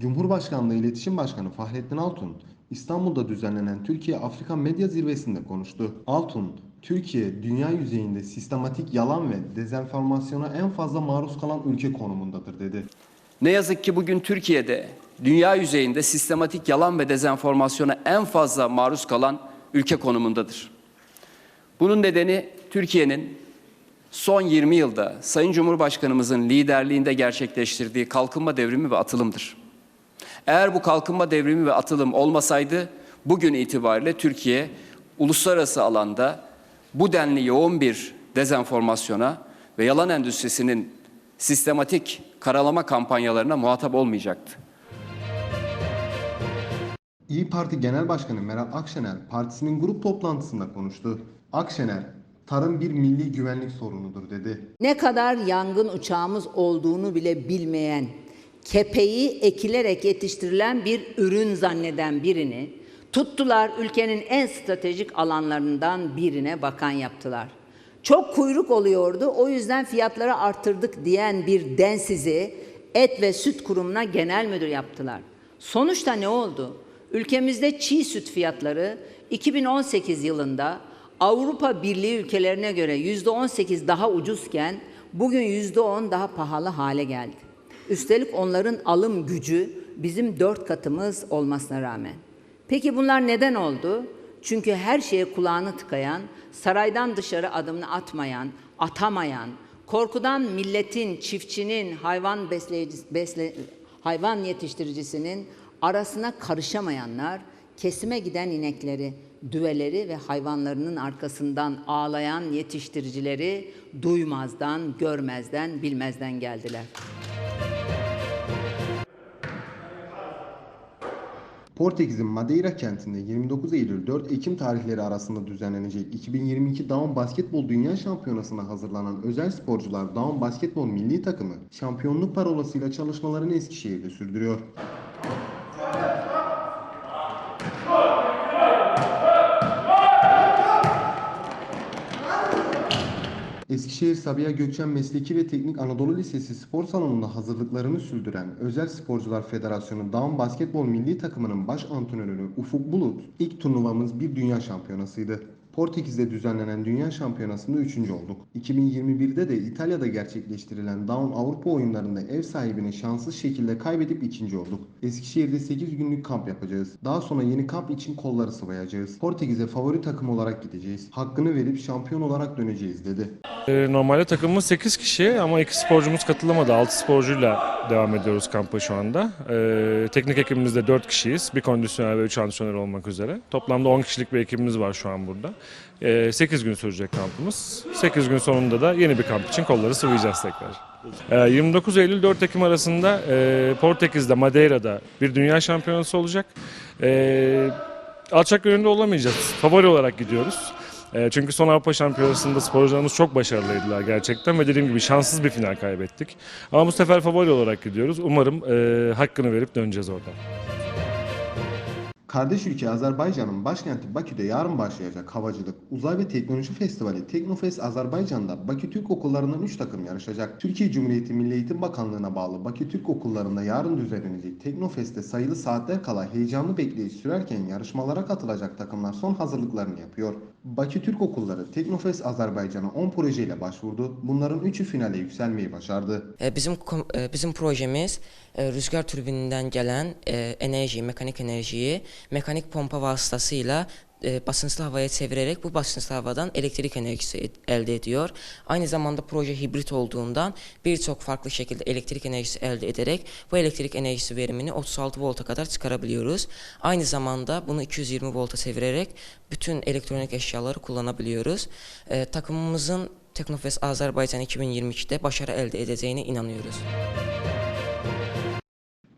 Cumhurbaşkanlığı İletişim Başkanı Fahrettin Altun, İstanbul'da düzenlenen Türkiye-Afrika Medya Zirvesi'nde konuştu. Altun, Türkiye dünya yüzeyinde sistematik yalan ve dezenformasyona en fazla maruz kalan ülke konumundadır dedi. Ne yazık ki bugün Türkiye'de dünya yüzeyinde sistematik yalan ve dezenformasyona en fazla maruz kalan ülke konumundadır. Bunun nedeni Türkiye'nin son 20 yılda Sayın Cumhurbaşkanımızın liderliğinde gerçekleştirdiği kalkınma devrimi ve atılımdır. Eğer bu kalkınma devrimi ve atılım olmasaydı bugün itibariyle Türkiye uluslararası alanda bu denli yoğun bir dezenformasyona ve yalan endüstrisinin sistematik karalama kampanyalarına muhatap olmayacaktı. İyi Parti Genel Başkanı Meral Akşener partisinin grup toplantısında konuştu. Akşener, tarım bir milli güvenlik sorunudur dedi. Ne kadar yangın uçağımız olduğunu bile bilmeyen, kepeği ekilerek yetiştirilen bir ürün zanneden birini tuttular ülkenin en stratejik alanlarından birine bakan yaptılar. Çok kuyruk oluyordu o yüzden fiyatları arttırdık diyen bir densizi et ve süt kurumuna genel müdür yaptılar. Sonuçta ne oldu? Ülkemizde çiğ süt fiyatları 2018 yılında Avrupa Birliği ülkelerine göre %18 daha ucuzken bugün %10 daha pahalı hale geldi. Üstelik onların alım gücü bizim dört katımız olmasına rağmen. Peki bunlar neden oldu? Çünkü her şeye kulağını tıkayan, saraydan dışarı adımını atmayan, atamayan, korkudan milletin, çiftçinin, hayvan besleyici, besle, hayvan yetiştiricisinin arasına karışamayanlar, kesime giden inekleri, düveleri ve hayvanlarının arkasından ağlayan yetiştiricileri duymazdan, görmezden, bilmezden geldiler. Portekiz'in Madeira kentinde 29 Eylül 4 Ekim tarihleri arasında düzenlenecek 2022 Down Basketbol Dünya Şampiyonası'na hazırlanan özel sporcular Down Basketbol Milli Takımı şampiyonluk parolasıyla çalışmalarını Eskişehir'de sürdürüyor. Eskişehir Sabiha Gökçen Mesleki ve Teknik Anadolu Lisesi spor salonunda hazırlıklarını sürdüren Özel Sporcular Federasyonu Down Basketbol Milli Takımının baş antrenörü Ufuk Bulut, ilk turnuvamız bir dünya şampiyonasıydı. Portekiz'de düzenlenen Dünya Şampiyonası'nda 3. olduk. 2021'de de İtalya'da gerçekleştirilen Down Avrupa oyunlarında ev sahibini şanssız şekilde kaybedip ikinci olduk. Eskişehir'de 8 günlük kamp yapacağız. Daha sonra yeni kamp için kolları sıvayacağız. Portekiz'e favori takım olarak gideceğiz. Hakkını verip şampiyon olarak döneceğiz dedi. Ee, Normalde takımımız 8 kişi ama 2 sporcumuz katılamadı. 6 sporcuyla devam ediyoruz kampa şu anda. Ee, teknik ekibimizde 4 kişiyiz. Bir kondisyoner ve 3 antrenör olmak üzere. Toplamda 10 kişilik bir ekibimiz var şu an burada. Ee, 8 gün sürecek kampımız. 8 gün sonunda da yeni bir kamp için kolları sıvayacağız tekrar. Ee, 29 Eylül 4 Ekim arasında e, Portekiz'de, Madeira'da bir dünya şampiyonası olacak. Ee, alçak gönüllü olamayacağız. Favori olarak gidiyoruz. E, Çünkü son Avrupa Şampiyonası'nda sporcularımız çok başarılıydılar gerçekten ve dediğim gibi şanssız bir final kaybettik. Ama bu sefer favori olarak gidiyoruz. Umarım e, hakkını verip döneceğiz oradan. Kardeş ülke Azerbaycan'ın başkenti Bakü'de yarın başlayacak havacılık, uzay ve teknoloji festivali Teknofest Azerbaycan'da Bakü Türk okullarından 3 takım yarışacak. Türkiye Cumhuriyeti Milli Eğitim Bakanlığı'na bağlı Bakü Türk okullarında yarın düzenlenecek Teknofest'te sayılı saatler kala heyecanlı bekleyiş sürerken yarışmalara katılacak takımlar son hazırlıklarını yapıyor. Bakü Türk okulları Teknofest Azerbaycan'a 10 projeyle başvurdu. Bunların 3'ü finale yükselmeyi başardı. E, Bizim e, bizim projemiz e, rüzgar türbinindən gələn e, enerji, mekanik enerjiyi mekanik pompa vasıtasıyla e, basınçlı havaya çevirerek bu basınçlı havadan elektrik enerjisi elde ediyor. Aynı zamanda proje hibrit olduğundan birçok farklı şekilde elektrik enerjisi elde ederek bu elektrik enerjisi verimini 36 volta kadar çıkarabiliyoruz. Aynı zamanda bunu 220 volta çevirerek bütün elektronik eşyaları kullanabiliyoruz. E, takımımızın Teknofest Azerbaycan 2022'de başarı elde edeceğine inanıyoruz.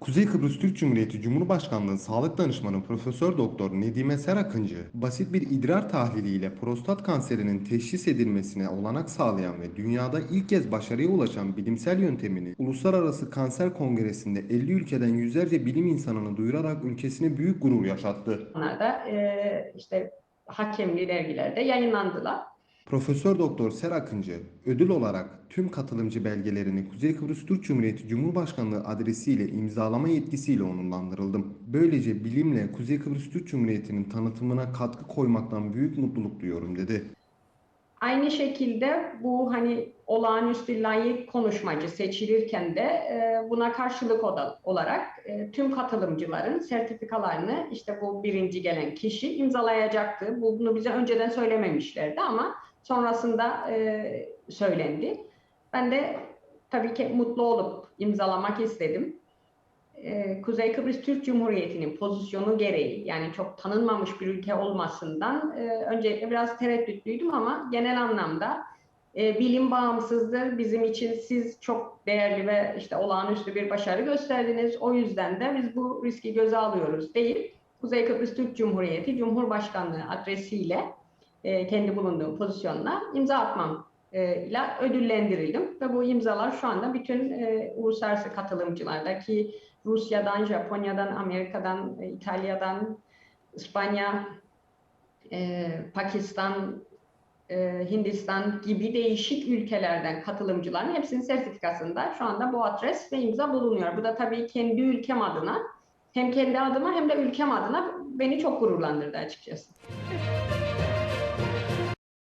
Kuzey Kıbrıs Türk Cumhuriyeti Cumhurbaşkanlığı Sağlık Danışmanı Profesör Doktor Nedime Serakıncı, basit bir idrar tahliliyle prostat kanserinin teşhis edilmesine olanak sağlayan ve dünyada ilk kez başarıya ulaşan bilimsel yöntemini Uluslararası Kanser Kongresi'nde 50 ülkeden yüzlerce bilim insanını duyurarak ülkesine büyük gurur yaşattı. Onlar da e, işte hakemli dergilerde yayınlandılar. Profesör Doktor Ser Akıncı ödül olarak tüm katılımcı belgelerini Kuzey Kıbrıs Türk Cumhuriyeti Cumhurbaşkanlığı adresiyle imzalama yetkisiyle onurlandırıldım. Böylece bilimle Kuzey Kıbrıs Türk Cumhuriyeti'nin tanıtımına katkı koymaktan büyük mutluluk duyuyorum dedi. Aynı şekilde bu hani olağanüstü layık konuşmacı seçilirken de e, buna karşılık olarak e, tüm katılımcıların sertifikalarını işte bu birinci gelen kişi imzalayacaktı. Bu- Bunu bize önceden söylememişlerdi ama sonrasında e, söylendi. Ben de tabii ki mutlu olup imzalamak istedim. Ee, Kuzey Kıbrıs Türk Cumhuriyeti'nin pozisyonu gereği yani çok tanınmamış bir ülke olmasından e, öncelikle biraz tereddütlüydüm ama genel anlamda e, bilim bağımsızdır. Bizim için siz çok değerli ve işte olağanüstü bir başarı gösterdiniz. O yüzden de biz bu riski göze alıyoruz değil. Kuzey Kıbrıs Türk Cumhuriyeti Cumhurbaşkanlığı adresiyle e, kendi bulunduğum pozisyonla imza atmam e, ile ödüllendirildim ve bu imzalar şu anda bütün e, uluslararası katılımcılardaki Rusya'dan, Japonya'dan, Amerika'dan, e, İtalya'dan, İspanya, e, Pakistan, e, Hindistan gibi değişik ülkelerden katılımcıların hepsinin sertifikasında şu anda bu adres ve imza bulunuyor. Bu da tabii kendi ülkem adına hem kendi adıma hem de ülkem adına beni çok gururlandırdı açıkçası.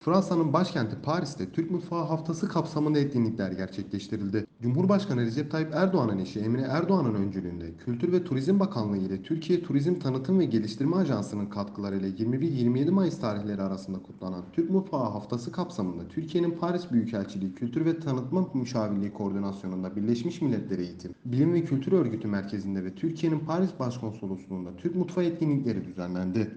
Fransa'nın başkenti Paris'te Türk Mutfağı Haftası kapsamında etkinlikler gerçekleştirildi. Cumhurbaşkanı Recep Tayyip Erdoğan'ın eşi Emine Erdoğan'ın öncülüğünde Kültür ve Turizm Bakanlığı ile Türkiye Turizm Tanıtım ve Geliştirme Ajansı'nın katkılarıyla 21-27 Mayıs tarihleri arasında kutlanan Türk Mutfağı Haftası kapsamında Türkiye'nin Paris Büyükelçiliği Kültür ve Tanıtma Müşavirliği Koordinasyonu'nda Birleşmiş Milletler Eğitim, Bilim ve Kültür Örgütü merkezinde ve Türkiye'nin Paris Başkonsolosluğu'nda Türk Mutfağı etkinlikleri düzenlendi.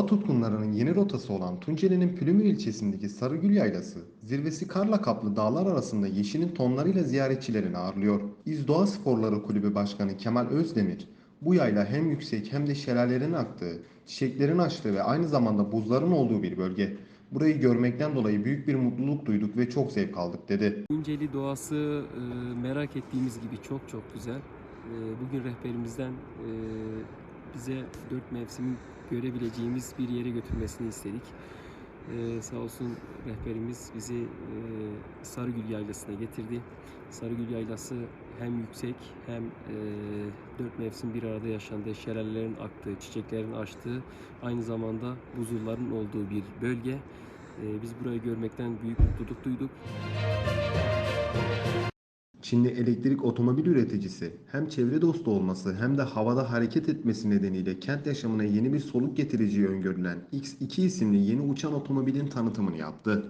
Doğa tutkunlarının yeni rotası olan Tunceli'nin Pülümür ilçesindeki Sarıgül Yaylası, zirvesi karla kaplı dağlar arasında yeşilin tonlarıyla ziyaretçilerini ağırlıyor. İz Doğa Sporları Kulübü Başkanı Kemal Özdemir, bu yayla hem yüksek hem de şelalelerin aktığı, çiçeklerin açtığı ve aynı zamanda buzların olduğu bir bölge. Burayı görmekten dolayı büyük bir mutluluk duyduk ve çok zevk aldık dedi. Tunceli doğası e, merak ettiğimiz gibi çok çok güzel. E, bugün rehberimizden e, bize dört mevsim görebileceğimiz bir yere götürmesini istedik. E, sağ olsun rehberimiz bizi e, Sarıgül Yaylası'na getirdi. Sarıgül Yaylası hem yüksek hem e, dört mevsim bir arada yaşandığı, şelalelerin aktığı, çiçeklerin açtığı, aynı zamanda buzulların olduğu bir bölge. E, biz burayı görmekten büyük mutluluk duyduk. Çinli elektrik otomobil üreticisi hem çevre dostu olması hem de havada hareket etmesi nedeniyle kent yaşamına yeni bir soluk getireceği öngörülen X2 isimli yeni uçan otomobilin tanıtımını yaptı.